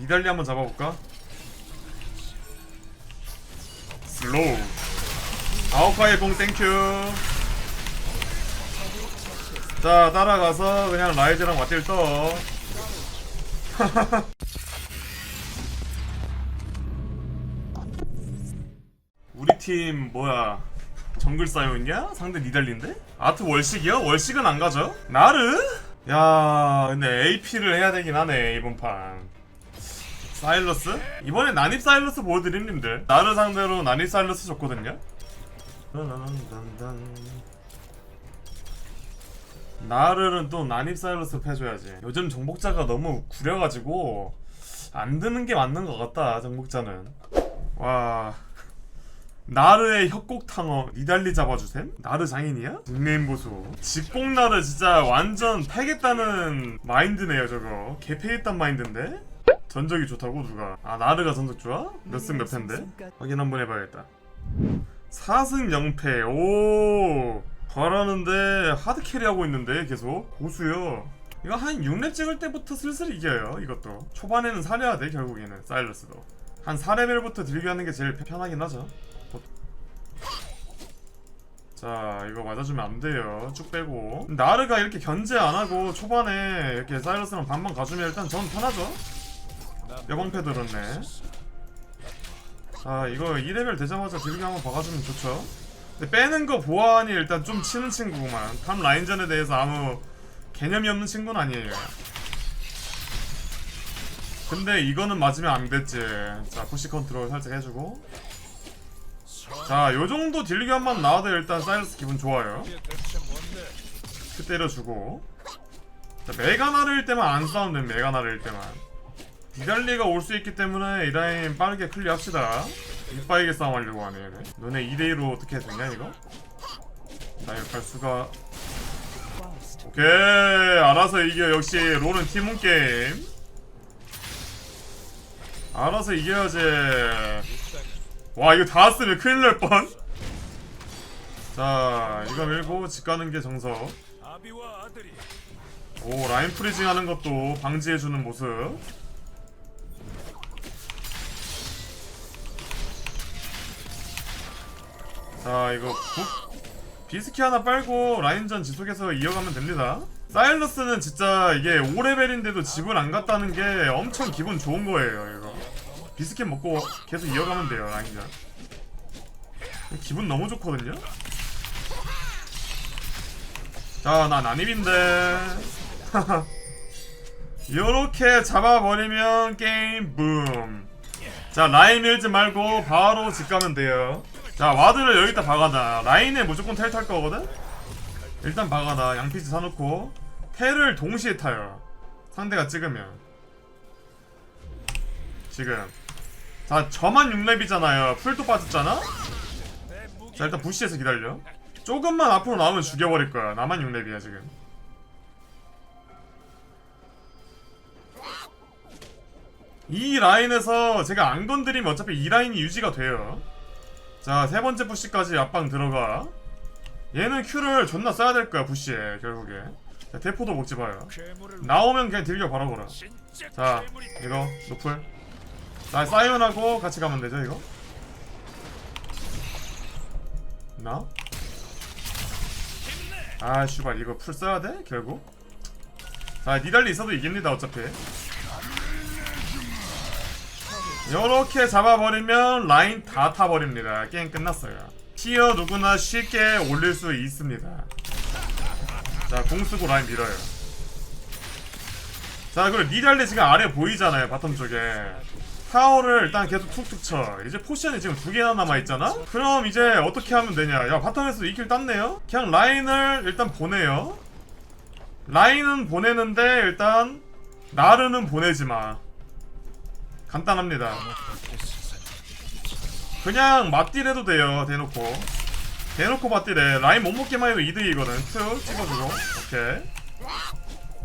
니달리 한번 잡아볼까? 슬로우 아오카이 봉 땡큐 자 따라가서 그냥 라이즈랑 맞딜 떠 우리 팀 뭐야 정글 사이온이야? 상대 니달리인데? 아트 월식이요? 월식은 안 가죠? 나르? 야 근데 AP를 해야 되긴 하네 이번 판 사일러스? 이번에 난입 사일러스 보여드림 님들 나르 상대로 난입 사일러스 줬거든요 나르는 또 난입 사일러스 패줘야지 요즘 정복자가 너무 구려가지고 안 드는 게 맞는 것 같다 정복자는 와 나르의 협곡탕어 니달리 잡아주셈? 나르 장인이야? 닉네임 보소 직공 나르 진짜 완전 패겠다는 마인드네요 저거 개 패겠단 마인드인데? 전적이 좋다고 누가? 아 나르가 전적 좋아? 몇 승 몇 패인데? 확인 한번 해봐야겠다. 4승 0패. 오! 잘하는데 하드캐리 하고 있는데 계속. 고수요. 이거 한 6렙 찍을 때부터 슬슬 이겨요 이것도. 초반에는 사려야 돼 결국에는. 사일러스도. 한 4레벨부터 들기 하는 게 제일 편하긴 하죠. 자 이거 맞아주면 안 돼요. 쭉 빼고. 나르가 이렇게 견제 안 하고 초반에 이렇게 사이러스랑 반반 가주면 일단 전 편하죠 여방패 들었네 자 이거 2레벨 되자마자 딜기 한번 박아주면 좋죠 근데 빼는 거 보아하니 일단 좀 치는 친구구만 탑 라인전에 대해서 아무 개념이 없는 친구는 아니에요 근데 이거는 맞으면 안 됐지 자 푸시 컨트롤 살짝 해주고 자, 요 정도 딜교환만 나와도 일단 사이러스 기분 좋아요. 그 때려주고. 자, 메가나르일 때만 안 싸우면 돼, 메가나르일 때만. 디달리가 올 수 있기 때문에 이 라인 빠르게 클리어합시다. 이빠이게 싸움하려고 하네, 얘네. 너네 2대2로 어떻게 되냐, 이거? 나갈 수가. 오케이, 알아서 이겨. 역시 롤은 팀원 게임. 알아서 이겨야지. 와 이거 다 왔으면 큰일 날 뻔. 자 이거 밀고 집 가는 게 정석. 오 라인 프리징 하는 것도 방지해주는 모습. 자 이거 부, 비스키 하나 빨고 라인전 지속해서 이어가면 됩니다. 사일러스는 진짜 이게 5레벨인데도 집을 안 갔다는 게 엄청 기분 좋은 거예요 이거. 비스켓 먹고 계속 이어가면 돼요 라인전. 기분 너무 좋거든요? 자나 난입인데. 요렇게 잡아버리면 게임 붐자 라인 밀지 말고 바로 집 가면 돼요 자 와드를 여기다 박아놔. 라인에 무조건 텔 탈 거거든? 일단 박아놔. 양피지 사놓고. 텔을 동시에 타요. 상대가 찍으면. 지금. 자 저만 6렙이잖아요. 풀도 빠졌잖아? 자 일단 부시에서 기다려. 조금만 앞으로 나오면 죽여버릴 거야. 나만 6렙이야 지금. 이 라인에서 제가 안 건드리면 어차피 이 라인이 유지가 돼요 자 세 번째 부시까지 앞방 들어가. 얘는 Q를 존나 써야 될 거야 부시에 결국에. 자 대포도 먹지 마요. 나오면 그냥 걸어. 진짜 자 이거 노플. 자 사이언하고 같이 가면 되죠 이거? 나? 아 슈발 이거 풀 써야 돼 결국? 자 니달리 있어도 이깁니다 어차피 요렇게 잡아버리면 라인 다 타버립니다. 게임 끝났어요. 티어 누구나 쉽게 올릴 수 있습니다. 자 공 쓰고 라인 밀어요. 자 그리고 니달리 지금 아래 보이잖아요 바텀 쪽에. 타워를 일단 계속 툭툭 쳐. 이제 포션이 지금 두 개나 남아있잖아? 그럼 이제 어떻게 하면 되냐? 야 바텀에서 이킬 땄네요? 그냥 라인을 일단 보내요. 라인은 보내는데 일단 나르는 보내지 마 간단합니다. 그냥 맞딜 해도 돼요 대놓고. 대놓고 맞딜해. 라인 못 먹기만 해도 이득이거든. 큐 찍어주고. 오케이.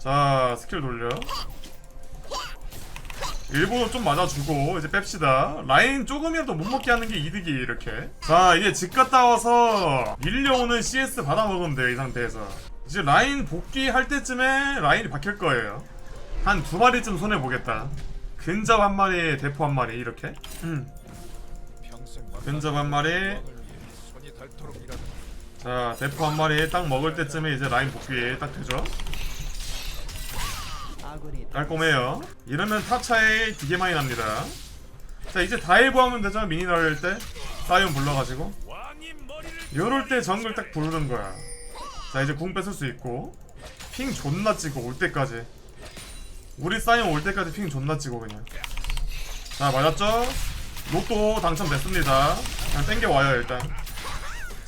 자 스킬 돌려. 일본어 좀 맞아주고 이제 뺍시다. 라인 조금이라도 못 먹게 하는 게 이득이 이렇게. 자 이제 집 갔다 와서 밀려오는 CS 받아먹으면 돼이 상태에서. 이제 라인 복귀할 때쯤에 라인이 박힐 거예요. 한 두 마리쯤 손해보겠다 근접 한 마리 대포 한 마리 이렇게? 음. 근접 한 마리. 자 대포 한 마리 딱 먹을 때쯤에 이제 라인 복귀 딱 되죠? 깔끔해요. 이러면 탑 차이 되게 많이 납니다. 자 이제 다이브 하면 되죠? 미니럴 할때? 사이온 불러가지고. 요럴 때 정글 딱 부르는 거야. 자 이제 궁 뺏을 수 있고. 핑 존나 찍고 올 때까지 우리 사이온 올 때까지 핑 존나 찍고 그냥. 자 맞았죠? 로또 당첨됐습니다. 그냥 땡겨와요 일단.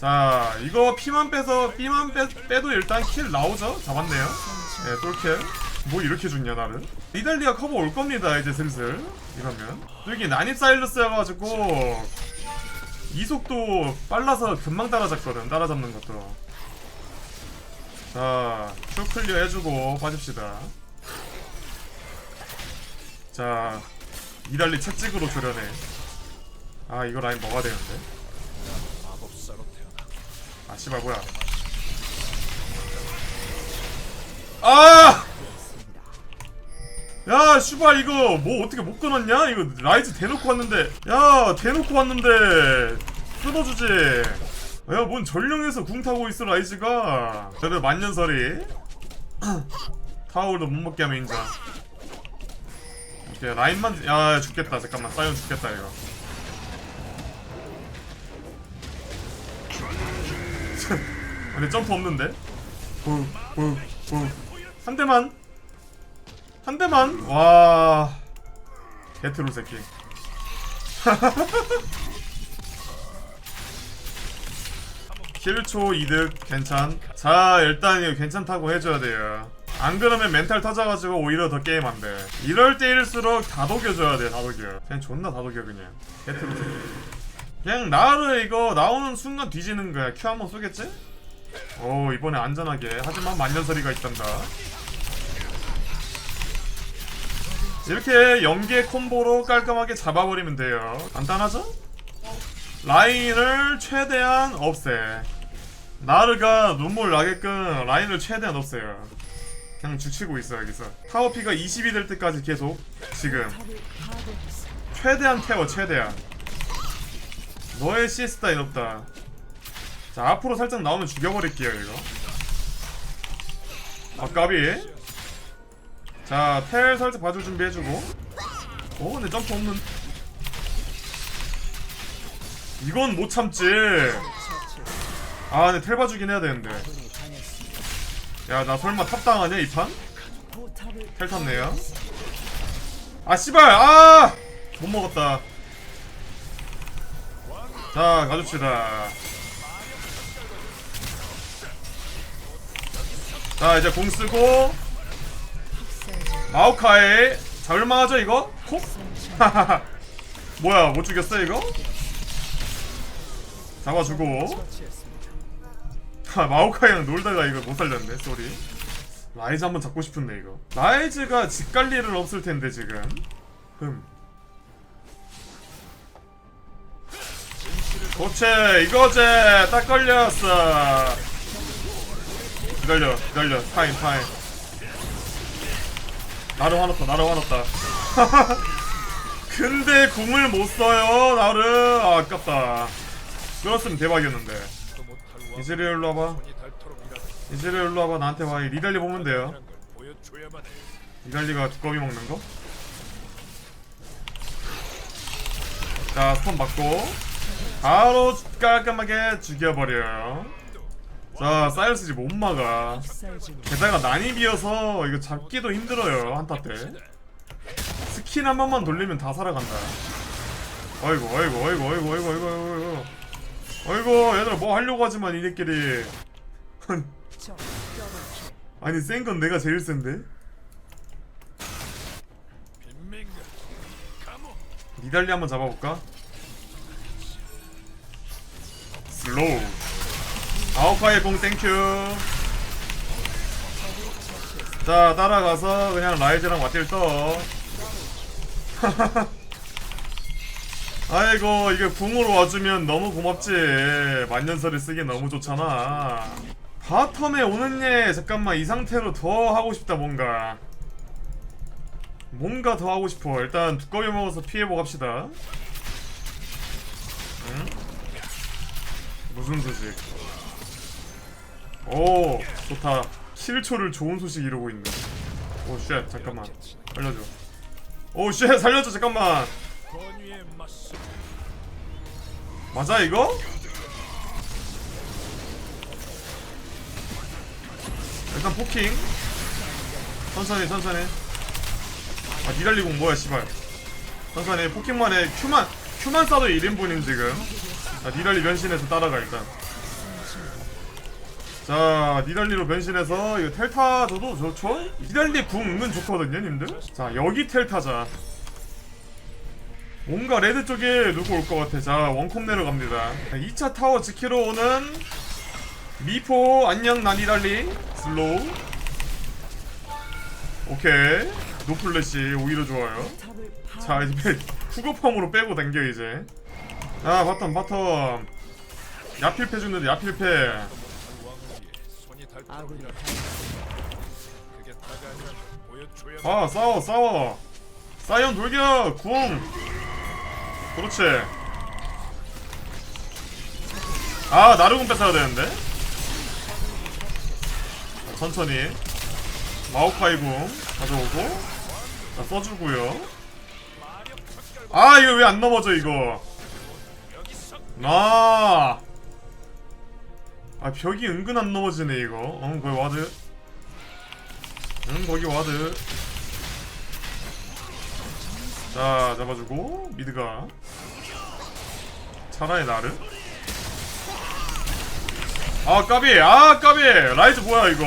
자 이거 피만 빼서 B만 빼, 빼도 일단 킬 나오죠? 잡았네요. 예 똘킬. 뭐 이렇게 죽냐 나를. 리달리아 커버 올 겁니다 이제 슬슬. 이러면. 여기 난입 사일러스여가지고 이속도 빨라서 금방 따라잡거든 따라잡는 것도. 자 큐 클리어 해주고 빠집시다 자 이달리 채찍으로 조련해. 아 이거 라인 먹어야 되는데. 아 씨발 뭐야. 아! 야 씨발 이거 뭐 어떻게 못 끊었냐? 이거 라이즈 대놓고 왔는데. 야 대놓고 왔는데 끊어주지. 야뭔 전령에서 궁 타고 있어 라이즈가. 그래도 만년설이. 타워도 못 먹게 하면 인정 오케이 라인만 야 죽겠다. 잠깐만 사이언 죽겠다 이거. 근데 점프 없는데? 한 대만. 한 대만. 와. 개트롤 새끼. 킬초 이득 괜찮. 자 일단 이거 괜찮다고 해줘야 돼요 안 그러면 멘탈 터져가지고 오히려 더 게임 안 돼. 이럴 때일수록 다독여줘야 돼 다독여. 그냥 존나 다독여 그냥. 새끼 그냥 나를 이거 나오는 순간 뒤지는 거야. 큐 한번 쏘겠지? 오 이번에 안전하게. 하지만 만년설이가 있단다. 이렇게 연계 콤보로 깔끔하게 잡아버리면 돼요. 간단하죠? 라인을 최대한 없애. 나르가 눈물 나게끔 라인을 최대한 없애요 그냥 죽치고 있어 여기서. 타워 피가 20이 될 때까지 계속 지금 최대한 태워 최대한. 너의 CS 따윈 없다. 자 앞으로 살짝 나오면 죽여버릴게요 이거. 아 까비. 자텔 살짝 봐줄 준비해주고. 오 근데 점프 없는. 이건 못 참지. 아 근데 텔 봐주긴 해야 되는데 야 나 설마 탑당하냐 이 판? 텔 탔네요. 아 씨발! 아 못 먹었다. 자 가줍시다. 자 이제 공 쓰고. 마오카이. 잡을만하죠 이거? 콕? 뭐야 못 죽였어 이거? 잡아주고 아, 마오카이랑 놀다가 이거 못 살렸네 쏘리. 라이즈 한번 잡고 싶은데 이거. 라이즈가 집 갈 일은 없을 텐데 지금. 흠. 고체 이거제 딱 걸렸어. 기다려 기다려. 타임 타임. 나를 화났다 나를 화났다. 근데 궁을 못 써요 나를. 아, 아깝다. 끌었으면 대박이었는데. 이즈리 일로 와봐. 이즈리 일로 와봐. 나한테 와 리달리 보면 돼요. 리달리가 두꺼비 먹는 거? 자 스톤 받고 바로 깔끔하게 죽여버려요. 자 사이러스 이제 못 막아. 게다가 난입이어서 이거 잡기도 힘들어요 한타 때. 스킨 한 번만 돌리면 다 살아간다. 어이구 어이구 어이구 어이구 어이구 어이구 어이구 어이구 얘들아 뭐 하려고 하지만 이들끼리. 아니 센 건 내가 제일 센데. 니달리 한번 잡아볼까? 슬로우. 아웃파이의 공 땡큐. 자 따라가서 그냥 라이즈랑 맞딜 떠 아이고 이게 궁으로 와주면 너무 고맙지. 만년설을 쓰기 너무 좋잖아. 바텀에 오는 얘 잠깐만 이 상태로 더 하고 싶다 뭔가. 뭔가 더 하고 싶어. 일단 두꺼비 먹어서 피해보고 합시다. 응? 무슨 소식? 오 좋다. 7초를 좋은 소식 이루고 있네. 오쉣 잠깐만. 살려줘. 오쉣 살려줘 잠깐만 맞아 이거? 일단 포킹. 천천히 천천히. 아 니달리 공 뭐야 씨발. 천천히 포킹만에 큐만 큐만 쏴도 1인분임 지금. 자 니달리 변신해서 따라가 일단. 자 니달리로 변신해서 이거 텔타 줘도 좋죠? 니달리 궁 은근 좋거든요 님들? 자 여기 텔타자 뭔가 레드 쪽에 누구 올 것 같아. 자, 원콤 내려갑니다. 2차 타워 지키러 오는 미포 안녕 나니달리 슬로우. 오케이. 노플래시 오히려 좋아요. 자, 이제 후거펌으로 빼고 당겨 이제. 자, 바텀 바텀. 야필패 주는데 야필패. 아, 싸워 싸워. 사이언 돌격 궁. 그렇지. 아, 나르궁 뺏어야 되는데. 자, 천천히. 마오카이 궁 가져오고. 자, 써주고요. 아, 이거 왜 안 넘어져 이거? 나. 아, 벽이 은근 안 넘어지네 이거. 어, 거기 와드. 응, 거기 와드. 자 잡아주고 미드가. 차라리 나를. 아 까비. 아 까비. 라이즈 뭐야 이거?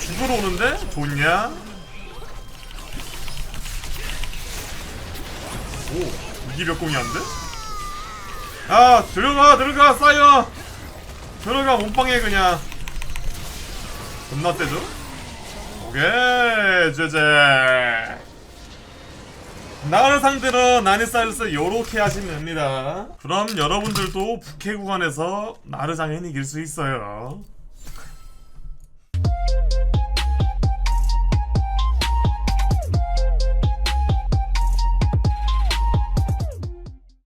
죽으러 오는데? 좋냐? 오 이기 몇 공이 안 돼? 아 들어가 들어가 쌓여 들어가 몸빵해 그냥. 겁나 때죠? 오케이 제제 나를 상대로 나니사이러스 요렇게 하시면 됩니다. 그럼 여러분들도 부캐 구간에서 나르장인 이길 수 있어요